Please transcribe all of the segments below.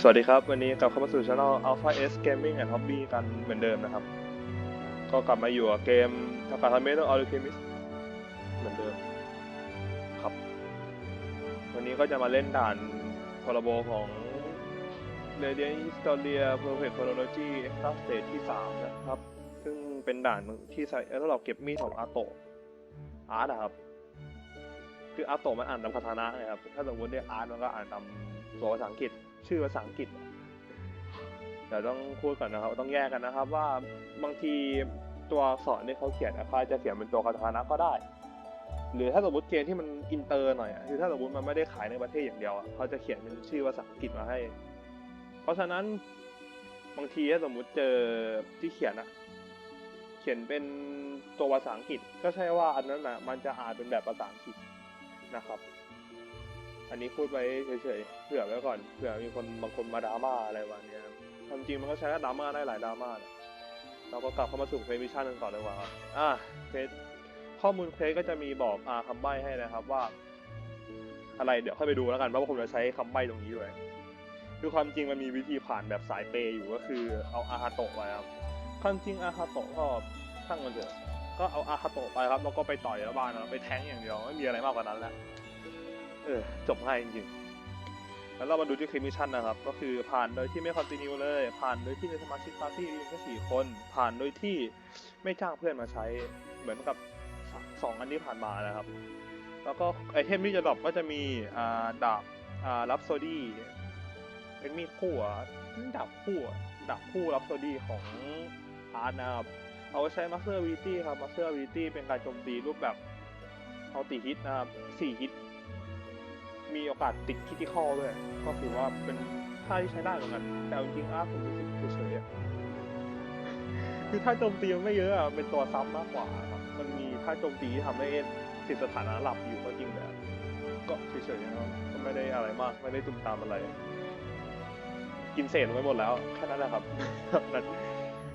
สวัสดีครับ วันนี้กลับเข้ามาสู่ช่อง Alpha S Gaming and Hobby กันเหมือนเดิมนะครับ ก็กลับมาอยู่กับเกมทากาทาเมโตออริเคมิสเหมือนเดิมครับ วันนี้ก็จะมาเล่นด่านพรบของ Radiant Historia Perfect Chronology Extra Stage ที่ 3 นะครับ ซึ่งเป็นด่านที่ใช้แล้วเราเก็บมีดของอาโตะอาร์ตอะครับ คืออาโตมันอ่านตามคาทานะนะครับ ถ้าสมมติเรียอาร์ตมันก็อ่านตามตัวภาษาอังกฤษ ชื่อภาษาอังกฤษเดี๋ยวต้องพูดก่อนนะครับ ต้องแยกกันนะครับ ว่าบางทีตัวอักษรที่เขาเขียนอาจจะเขียนเป็นตัวคาทานะก็ได้ หรือถ้าสมมติเกมที่มันอินเตอร์หน่อยคือถ้าสมมติมันไม่ได้ขายในประเทศอย่างเดียวเขาจะเขียนเป็นชื่อภาษาอังกฤษมาให้ เพราะฉะนั้นบางทีถ้าสมมุติเจอที่เขียนอะเขียนเป็นตัวภาษาอังกฤษ ก็ใช่ว่าอันนั้นอะมันจะอ่านเป็นแบบภาษาอังกฤษ นะครับ อันนี้พูดไว้เฉยๆเผื่อไว้ก่อนเผื่อมีคนบางคนมาดราม่าอะไรวันนี้ยครับความจริงมันก็ใช้ดราม่าได้หลายดราม่านะเราก็กลับเข้ามาสู่เควสมิชชั่นกันก่อเลยว่าครับอ่าเควสข้อมูลเควสก็จะมีบอกอ่าคำใบ้ให้นะครับว่า อะไรเดี๋ยวค่อยไปดูแล้วกันเพราะว่าผมจะใช้คำใบ้ตรงนี้ด้วยคือความจริงมันมีวิธีผ่านแบบสายเปย์อยู่ก็คือเอาอาฮาโตะไปครับความจริงอาฮาโตะก็ช่างมันเถอะ ก็เอาอาฮาโตะไปครับแล้วก็ไปต่อยแล้วบ้านนะไปแทงอย่างเดียวไม่มีอะไรมากกว่านั้นแล้วเออจบง่ายจริงๆแล้วเรามาดูที่คลิมิชชั่นนะครับ ก็คือผ่านโดยที่ไม่คอนติเนียเลย ผ่านโดยที่ในสมาชิกปาร์ตี้มีแค่สี่คน ผ่านโดยที่ไม่จ้างเพื่อนมาใช้เหมือนกับสองอันที่ผ่านมานะครับ แล้วก็ไอเทมที่จะดรอปก็จะมีอ่าดาบอ่ารับโซดี้เป็นมีดคู่ดาบคู่ดาบคู่รับโซดี้ของอาร์นะครับ เอาใช้มาสเตอร์วีตี้ครับมาสเตอร์วีตี้เป็นการโจมตีรูปแบบเอาตีฮิตนะครับสี่ฮิต มีโอกาสติดคิติคอด้วย ก็ถือว่าเป็นท่าที่ใช้ได้เหมือนกัน แต่จริงๆอาร์ตผมรู้สึกเฉยๆคือถ้าโจมตีมันไม่เยอะอะเป็นตัวซ้ำมากกว่าครับ มันมีท่าโจมตีที่ทำให้ติดสถานะหลับอยู่ก็จริงแต่ก็เฉยๆนะครับก็ไม่ได้อะไรมาก ไม่ได้ตุ้มตามอะไร กินเศษไว้หมดแล้ว แค่นั้นแหละครับนั้น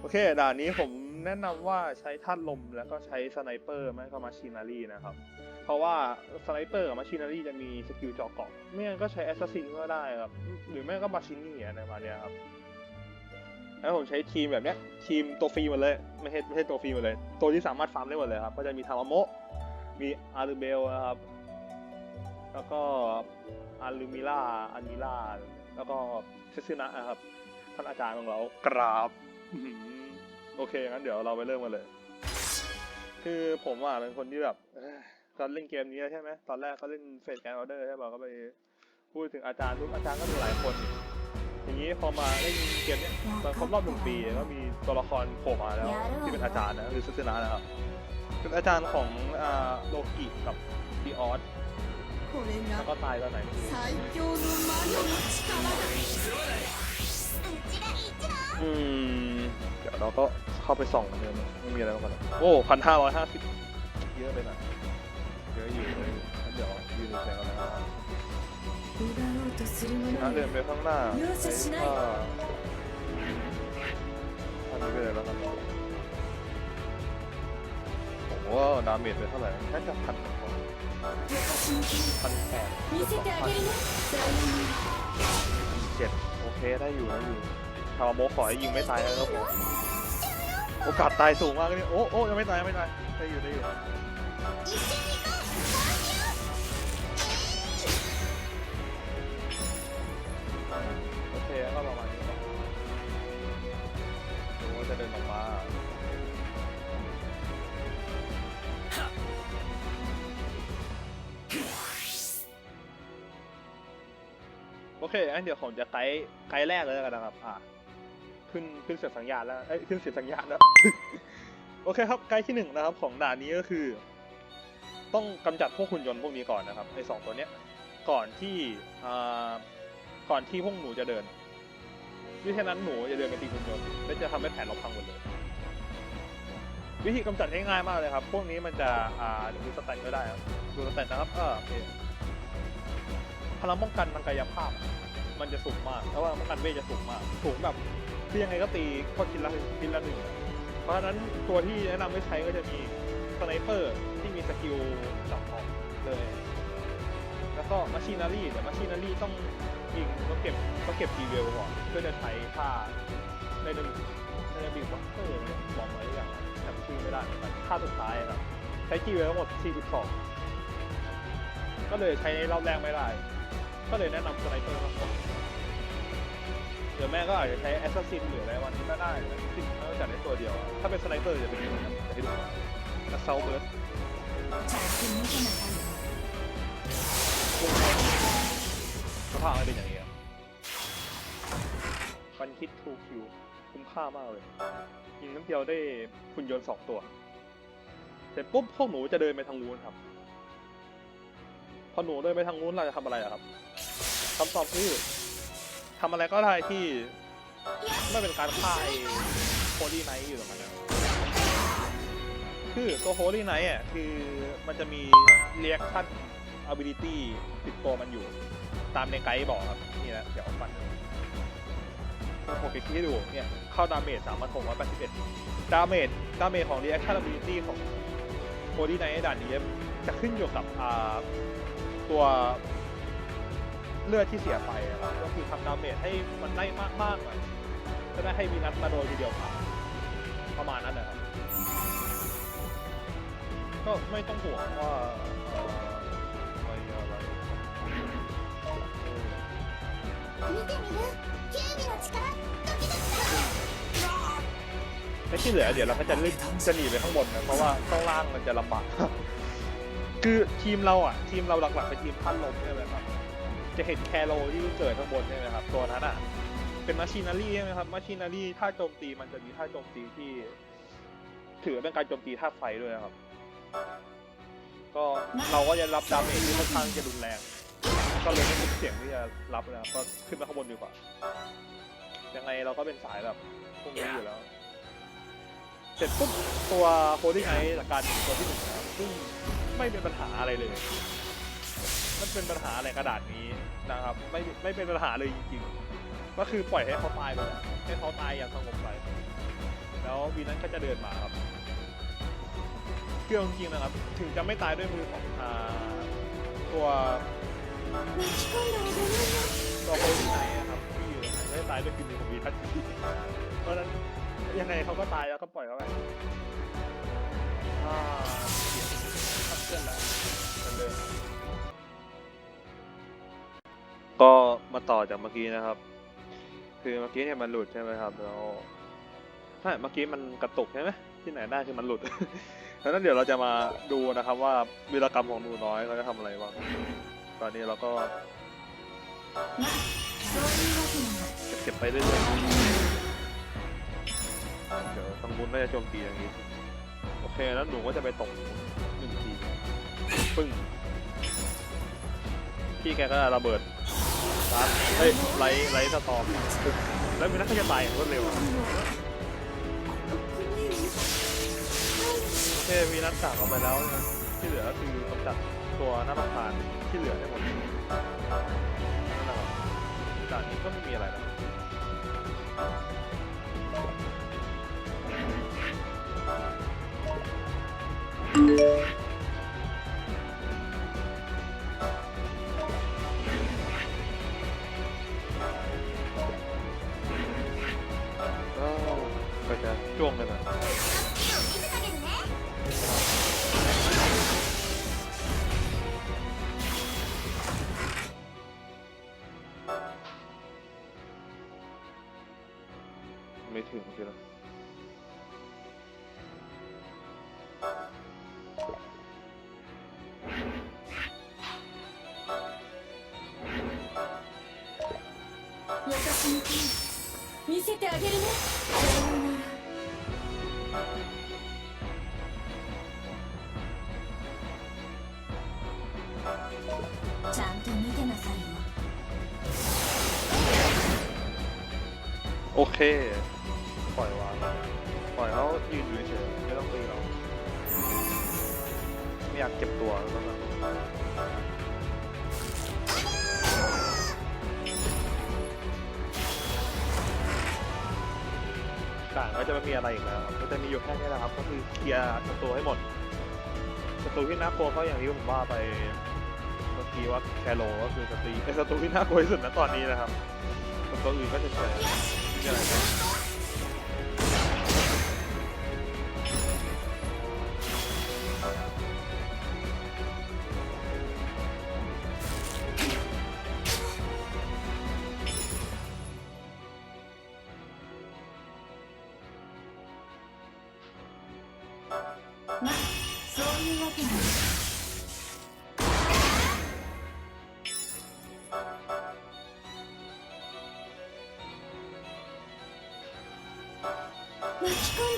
โอเคด่านนี้ผม แนะนำว่าใช้ท่านลมแล้วก็ใช้สไนเปอร์ไม่ก็มาชินารีนะครับ เพราะว่าสไนเปอร์กับมาชินารีจะมีสกิลเจาะเกาะไม่งั้นก็ใช้แอสซัสซินก็ได้ครับ หรือไม่ก็มาชินี่อะไรประมาณเนี้ยครับแล้วผมใช้ทีมแบบเนี้ยทีมตัวฟรีหมดเลย ไม่ใช่ไม่ใช่ตัวฟรีหมดเลย ตัวที่สามารถฟาร์มได้หมดเลยครับ ก็จะมีทามามะมีอารูเบลนะครับ แล้วก็อารูมิล่าอานิล่าแล้วก็เซซึนะนะครับ ท่านอาจารย์ของเรากราบ โอเคงั้นเดี๋ยวเราไปเริ่มกันเลย คือผมอะเป็นคนที่แบบตอนเล่นเกมนี้ใช่ไหมตอนแรกเขาเล่นเฟสแอนด์ออเดอร์ใช่ป่ะก็ไปพูดถึงอาจารย์ทุกอาจารย์ก็มีหลายคน อย่างนี้พอมาเล่นเกมเนี้ยมันครบรอบหนึ่งปีก็มีตัวละครโผล่มาแล้วที่เป็นอาจารย์นะคือซุสนานะครับเป็นอาจารย์ของโลกิกับดีออสแล้วก็ตายตอนไหนไม่รู้อืมี๋ยวเราก็เข้าไปส่องกันเลยไม่มีอะไรแล้วกันโอ้พันห้าร้อยห้าสิบเยอะไปหน่อยเยอะอยู่เยอะอยู่งั้นเดี๋ยวยืนแซวนะชนะเดินไปข้างหน้าเอ้ยอ่าอันนี้ไปเลยแล้วกันผมว่าดาเมจไปเท่าไหร่น่าจะพันกว่าพันแปดเกืองพันเจ็ดโอเคได้อยู่ได้อยู่ ชาวโมขอให้ยิงไม่ตายนะครับผมโอกาสตายสูงมากเลยโอ้โอ้ยังไม่ตายยังไม่ตายได้อยู่ได้อยู่โอเคก็ประมาณนี้ดูว่าจะเดินออกมาโอเคงั้นเดี๋ยวผมจะไกด์ไกด์แรกเลยแล้วกันนะครับอ่า ขึ้นขึ้นเสียงสัญญาณแล้วเอ้ยขึ้นเสียงสัญญาณแล้วโอเคครับไกด์ที่หนึ่งนะครับ ของด่านนี้ก็คือ ต้องกำจัดพวกหุ่นยนต์พวกนี้ก่อนนะครับไอ้สองตัวเนี้ยก่อนที่ก่อนที่พวกหนูจะเดินวิธีนั้นหนูจะเดินไปตีหุ่นยนต์และจะทำให้แผนเราพังหมดเลยวิธีกำจัดง่ายๆมากเลยครับ พวกนี้มันจะอ่าดูสแตนก็ได้ครับดูสแตนนะครับเออโอเคพลังป้องกันทางกายภาพ มันจะสูงมาก แล้วว่าป้องกันเวทจะสูงมาก สูงแบบ คือยังไงก็ตีก็ชิ้นละชิ้นละหนึ่งเพราะฉะนั้นตัวที่แนะนำให้ใช้ก็จะมีสไนเปอร์ที่มีสกิลจับออกเลย แล้วก็มาชีนารีแต่มาชีนารีต้องยิงต้องเก็บต้องเก็บทีเวลก่อนเพื่อจะใช้ท่าในหนึ่งในบิลบ็อกเตอร์บอกไว้อย่างจำชื่อไม่ได้เหมือนกันท่าสุดท้ายครับใช้ทีเวลทั้งหมด 42 ก็เลยใช้รอบแรกไม่ได้ ก็เลยแนะนำสไนเปอร์มากกว่า หรือแม่ก็อาจจะใช้แอสซัสซินหรืออะไรวันนี้ก็ได้แอสซัสซินก็จัดได้ตัวเดียวถ้าเป็นสไนเปอร์จะเป็นยังไงจะใดูกะเซาเบิร์ดจากคุไม่เป็นอย่างนี้ครับมันคิดทูคิวคุ้มค่ามากเลยยิงน้ำเดียวได้คุณยนต์สองตัว เสร็จปุ๊บพวกหนูจะเดินไปทางนู้นครับ พอหนูเดินไปทางนู้นเราจะทำอะไรครับคำตอบคือ ทำอะไรก็ได้ที่ไม่เป็นการฆ่าไอ้โคดี้ไนท์อยู่ตรงนั้นนะคือตัวโ o ลี่ไนท์อะคือมันจะมี reaction ability ติดตัวมันอยู่ ตามในไกด์บอกครับ นี่นะเดี๋ยวเอาฟันผมเก็บที่ให้ดูเนี่ย เข้าดาเมจสามพันหกร้อยแปดสิบเอ็ดดาเมจดาเมจของ reaction ability ของโ o ดี้ไนท์ด่านนี้จะขึ้นอยู่กับตัว เลือดที่เสียไปครับก็คือทำดาเมจให้มันได้มากมากเลยจะได้ให้วีนัสมาโดนทีเดียวครับ ประมาณนั้นนะครับ ก็ไม่ต้องห่วงว่าอะไรอะไรไอ้ที่เหลือเดี๋ยวเราก็จะรีบจะหนีไปข้างบนนะเพราะว่าข้างล่างมันจะลำบากคือทีมเราอะ ทีมเราหลักๆเป็นทีมพันลมใช่ไหมครับ จะเห็นแคโรที่เกิดข้างบนใช่ไหมครับ ตัวนั้นอะ เป็นมาชินารีใช่ไหมครับมาชินารีท่าโจมตีมันจะมีท่าโจมตีที่ ถือเป็นการโจมตีท่าไฟด้วยนะครับ ก็เราก็จะรับดาเมจที่ค่อนข้างจะรุนแรง ก็เลยไม่คุ้มเสี่ยงที่จะรับนะครับก็ขึ้นมาข้างบนดีกว่า ยังไงเราก็เป็นสายแบบพวกนี้อยู่แล้ว เสร็จปุ๊บตัวโคดิ้งไอจากการตัวที่หนึ่งนะครับซึ่งไม่เป็นปัญหาอะไรเลย มันเป็นปัญหาอะไรกระดาษนี้นะครับ ไม่ไม่เป็นปัญหาเลยจริงๆ ก็คือปล่อยให้เขาตายไปเลยให้เขาตายอย่างสงบไป แล้ววีนั้นก็จะเดินมาครับเรื่องจริงนะครับ ถึงจะไม่ตายด้วยมือของอ่าตัวตัวคนที่ไหนนะครับที่อยู่ไหนม่ตายด้วยฝีมือของวีทัศน์เพราะนั้นยังไงเขาก็ตายแล้วก็ปล่อยเขาไป ก็มาต่อจากเมื่อกี้นะครับ คือเมื่อกี้เนี่ยมันหลุดใช่ไหมครับแล้วใช่เมื่อกี้มันกระตุกใช่ไหมที่ไหนได้คือมันหลุดดังนั้นเดี๋ยวเราจะมาดูนะครับ ว่าวีรกรรมของหนูน้อยเขาจะทำอะไรบ้างตอนนี้เราก็เก็บไปเรื่อยๆเดี๋ยวทางบุญน่าจะโจมตีอย่างนี้ โอเคแล้วหนูก็จะไปตกหนึ่งทีปึ้งพี่แกก็ระเบิด ร้านเฮ้ยไลท์ไลท์สตอมแล้วมีนักก็จะตายอย่างรวดเร็วโอเคมีนัดจากออกไปแล้วนะที่เหลือก็คือกำจัดตัวหน้าประคานที่เหลือให้หมดนั่นแหละครับด่านนี้ก็ไม่มีอะไรแล้ว โอเค ปล่อยวางปล่อยเขายืนอยู่เฉยไม่ต้องตีเราไม่อยากเก็บตัวแล้วก็ด่านก็จะไม่มีอะไรอีกแล้วครับก็จะมีอยู่แค่นี้แหละครับ ก็คือเคลียร์ศัตรูให้หมดศัตรูที่น่ากลัวก็อย่างที่ผมว่าไปเมื่อกี้ว่าแคโรก็คือสตรีไอ้สตูที่น่ากลัวที่สุดนะตอนนี้นะครับส่วนตัวอื่นก็จะเฉย 巻き込ん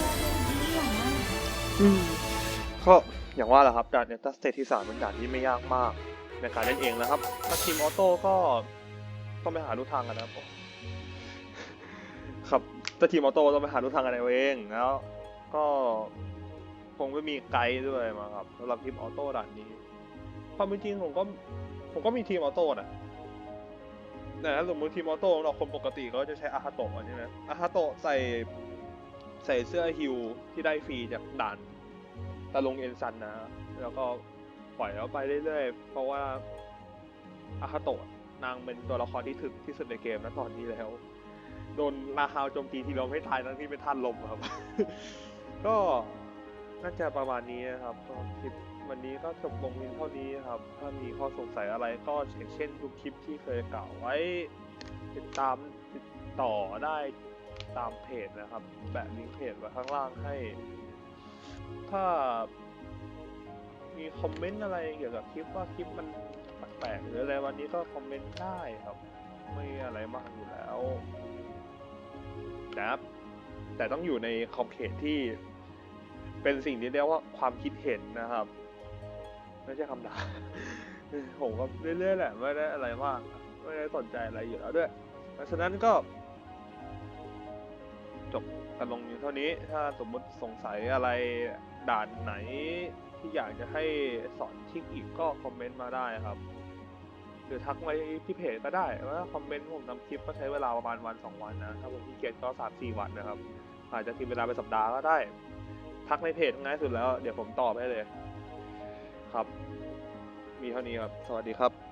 ก็อย่างว่าแหละครับด่านเนตัสเตทที่สามเป็นด่านที่ไม่ยากมากในการเล่นเองนะครับ ถ้าทีมออโต้ก็ต้องไปหาลู่ทางกันนะครับครับถ้าทีมออโต้ต้องไปหาลู่ทางกันเองแล้ว ก็คงไม่มีไกด์ด้วยมาครับสำหรับทีมออโต้ด่านนี้ความเป็นจริงผมก็ผมก็มีทีมออโต้นะแต่ถ้าสมมติทีมออโต้ของเราคนปกติก็จะใช้อาฮาโตะใช่ไหมอาฮาโตะใส่ใส่เสื้อฮิวที่ได้ฟรีจากด่าน ตะลงเอ็นซันนะ แล้วก็ปล่อยเขาไปเรื่อยๆ เพราะว่าอาคาโตะนางเป็นตัวละครที่ถึกที่สุดในเกมนะตอนนี้แล้ว โดนราฮาวโจมตีทีเดียวไม่ตายทั้งที่เป็นท่านลมครับ ก็น่าจะประมาณนี้นะครับก็คลิปวันนี้ก็จบลงเพียงเท่านี้ครับ ถ้ามีข้อสงสัยอะไรก็อย่างเช่นทุกคลิปที่เคยกล่าวไว้ ติดตามติดต่อได้ตามเพจนะครับ แปะลิงก์เพจไว้ข้างล่างให้ ถ้า มีคอมเมนต์อะไรเกี่ยวกับคลิปว่าคลิปมันแปลกๆหรืออะไรวันนี้ก็คอมเมนต์ได้ครับ ไม่อะไรมากอยู่แล้วนะครับ แต่ต้องอยู่ในขอบเขตที่ เป็นสิ่งที่เรียกว่าความคิดเห็นนะครับ ไม่ใช่คำด่าผมก็เรื่อยๆแหละไม่ได้อะไรมากไม่ได้สนใจอะไรอยู่แล้วด้วย เพราะฉะนั้นก็ จบกันลงอยู่เท่านี้ ถ้าสมมุติสงสัยอะไร ด่านไหนที่อยากจะให้สอนทิกอีกก็คอมเมนต์มาได้ครับ หรือทักมาที่เพจก็ได้ว่าคอมเมนต์ผมทำคลิปก็ใช้เวลาประมาณวันสองวันนะถ้าผมขี้เกียจก็สามสี่วันนะครับ อาจจะกินเวลาเป็นสัปดาห์ก็ได้ ทักในเพจง่ายสุดแล้ว เดี๋ยวผมตอบให้เลย ครับ มีเท่านี้ครับ สวัสดีครับ